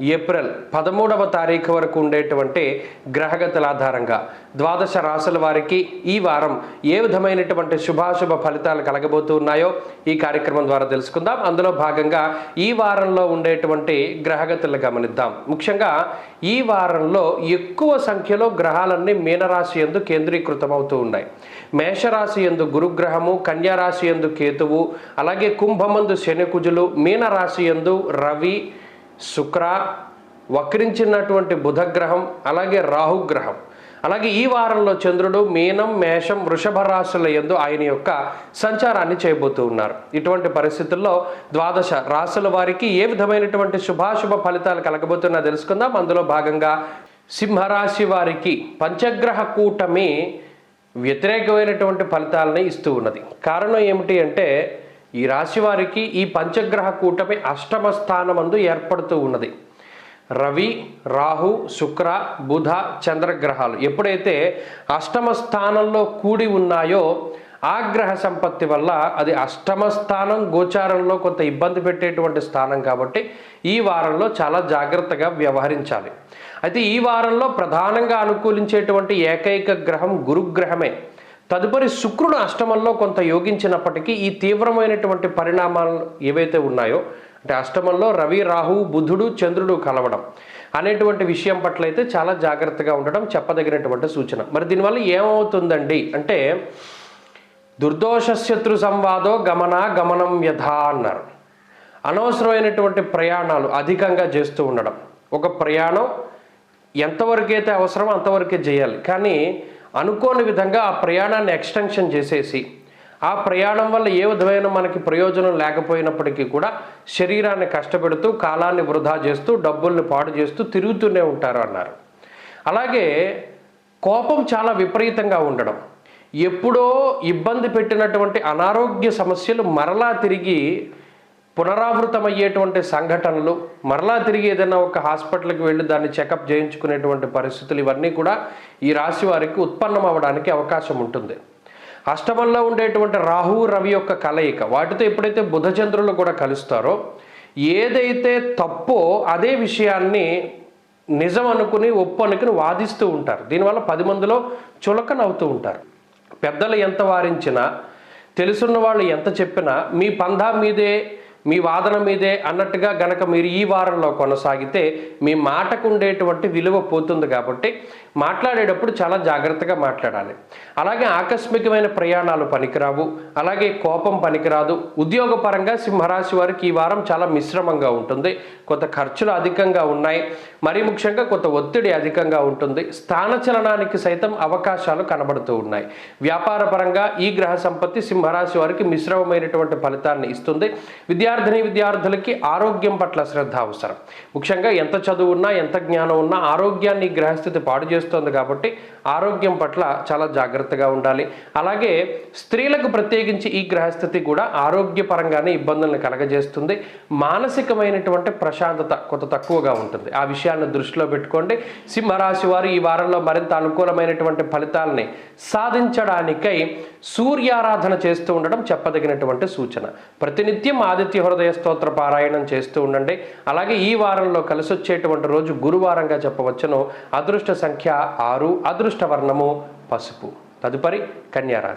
April పదమూడవ తారీఖు వరకు ఉండేటువంటి గ్రహగతుల ఆధారంగా ద్వాదశ రాసుల వారికి ఈ వారం ఏ విధమైనటువంటి శుభాశుభ ఫలితాలు కలగబోతూ ఉన్నాయో ఈ కార్యక్రమం ద్వారా తెలుసుకుందాం. అందులో భాగంగా ఈ వారంలో ఉండేటువంటి గ్రహగతులు గమనిద్దాం. ముఖ్యంగా ఈ వారంలో ఎక్కువ సంఖ్యలో గ్రహాలన్నీ మీనరాశి ఎందు కేంద్రీకృతమవుతూ ఉన్నాయి. మేషరాశి ఎందు గురుగ్రహము కన్యారాశి ఎందు కేతువు అలాగే కుంభమందు శనికుజులు మీనరాశి ఎందు రవి శుక్ర వక్రించినటువంటి బుధగ్రహం అలాగే రాహుగ్రహం. అలాగే ఈ వారంలో చంద్రుడు మీనం మేషం వృషభ రాశుల ఎందు ఆయన యొక్క సంచారాన్ని చేయబోతూ ఉన్నారు. ఇటువంటి పరిస్థితుల్లో ద్వాదశ రాశుల వారికి ఏ విధమైనటువంటి శుభాశుభ ఫలితాలు కలగబోతున్నా తెలుసుకుందాం. అందులో భాగంగా సింహరాశి వారికి పంచగ్రహ కూటమి వ్యతిరేకమైనటువంటి ఫలితాలని ఇస్తూ ఉన్నది. కారణం ఏమిటి అంటే ఈ రాశి వారికి ఈ పంచగ్రహ కూటమి అష్టమ స్థానమందు ఏర్పడుతూ ఉన్నది. రవి రాహు శుక్ర బుధ చంద్రగ్రహాలు ఎప్పుడైతే అష్టమ స్థానంలో కూడి ఉన్నాయో ఆ గ్రహ సంపత్తి వల్ల అది అష్టమ స్థానం గోచారంలో కొంత ఇబ్బంది పెట్టేటువంటి స్థానం కాబట్టి ఈ వారంలో చాలా జాగ్రత్తగా వ్యవహరించాలి. అయితే ఈ వారంలో ప్రధానంగా అనుకూలించేటువంటి ఏకైక గ్రహం గురుగ్రహమే. తదుపరి శుక్రుడు అష్టమంలో కొంత యోగించినప్పటికీ ఈ తీవ్రమైనటువంటి పరిణామాలు ఏవైతే ఉన్నాయో అంటే అష్టమంలో రవి రాహు బుధుడు చంద్రుడు కలవడం అనేటువంటి విషయం పట్ల అయితే చాలా జాగ్రత్తగా ఉండడం చెప్పదగినటువంటి సూచన. మరి దీనివల్ల ఏమవుతుందండి? అంటే దుర్దోష శత్రు సంవాదో గమన గమనం యథా అన్నారు. అనవసరమైనటువంటి ప్రయాణాలు అధికంగా చేస్తూ ఉండడం. ఒక ప్రయాణం ఎంతవరకైతే అవసరమో అంతవరకే చేయాలి. కానీ అనుకోని విధంగా ఆ ప్రయాణాన్ని ఎక్స్టెన్షన్ చేసేసి ఆ ప్రయాణం వల్ల ఏ విధమైన మనకి ప్రయోజనం లేకపోయినప్పటికీ కూడా శరీరాన్ని కష్టపెడుతూ కాలాన్ని వృధా చేస్తూ డబ్బుల్ని పాడు చేస్తూ తిరుగుతూనే ఉంటారు అన్నారు. అలాగే కోపం చాలా విపరీతంగా ఉండడం. ఎప్పుడో ఇబ్బంది పెట్టినటువంటి అనారోగ్య సమస్యలు మరలా తిరిగి పునరావృతమయ్యేటువంటి సంఘటనలు మరలా తిరిగి ఏదైనా ఒక హాస్పిటల్కి వెళ్ళి దాన్ని చెకప్ చేయించుకునేటువంటి పరిస్థితులు ఇవన్నీ కూడా ఈ రాశి వారికి ఉత్పన్నం అవ్వడానికి అవకాశం ఉంటుంది. అష్టమంలో ఉండేటువంటి రాహు రవి యొక్క కలయిక వాటితో ఎప్పుడైతే బుధచంద్రులు కూడా కలుస్తారో ఏదైతే తప్పో అదే విషయాన్ని నిజం అనుకుని ఒప్పు అనుకుని వాదిస్తూ ఉంటారు. దీనివల్ల పది మందిలో చులకనవుతూ ఉంటారు. పెద్దలు ఎంత వారించినా తెలుసున్న వాళ్ళు ఎంత చెప్పినా మీ పంధా మీదే మీ వాదన మీదే అన్నట్టుగా గనక మీరు ఈ వారంలో కొనసాగితే మీ మాటకు ఉండేటువంటి విలువ పోతుంది కాబట్టి మాట్లాడేటప్పుడు చాలా జాగ్రత్తగా మాట్లాడాలి. అలాగే ఆకస్మికమైన ప్రయాణాలు పనికిరావు. అలాగే కోపం పనికిరాదు. ఉద్యోగపరంగా సింహరాశి వారికి ఈ వారం చాలా మిశ్రమంగా ఉంటుంది. కొంత ఖర్చులు అధికంగా ఉన్నాయి. మరీ ముఖ్యంగా కొంత ఒత్తిడి అధికంగా ఉంటుంది. స్థానచలనానికి సైతం అవకాశాలు కనబడుతూ ఉన్నాయి. వ్యాపారపరంగా ఈ గ్రహ సంపత్తి సింహరాశి వారికి మిశ్రమమైనటువంటి ఫలితాన్ని ఇస్తుంది. విద్యార్థిని విద్యార్థులకి ఆరోగ్యం పట్ల శ్రద్ధ అవసరం. ముఖ్యంగా ఎంత చదువు ఉన్నా ఎంత జ్ఞానం ఉన్నా ఆరోగ్యాన్ని గ్రహస్థితి పాడు చేస్తుంది కాబట్టి ఆరోగ్యం పట్ల చాలా జాగ్రత్తగా ఉండాలి. అలాగే స్త్రీలకు ప్రత్యేకించి ఈ గ్రహస్థితి కూడా ఆరోగ్యపరంగానే ఇబ్బందులను కలగజేస్తుంది. మానసికమైనటువంటి ప్రశాంతత కొంత తక్కువగా ఉంటుంది. ఆ విషయాన్ని దృష్టిలో పెట్టుకోండి. సింహరాశి వారు ఈ వారంలో మరింత అనుకూలమైనటువంటి ఫలితాలని సాధించడానికై సూర్యారాధన చేస్తూ ఉండడం చెప్పదగినటువంటి సూచన. ప్రతినిత్యం ఆదిత్య హృదయ స్తోత్ర పారాయణం చేస్తూ ఉండండి. అలాగే ఈ వారంలో కలిసి వచ్చేటువంటి రోజు గురువారంగా చెప్పవచ్చును. అదృష్ట సంఖ్య ఆరు అదృష్ట వర్ణము పసుపు. తదుపరి కన్యారాశి.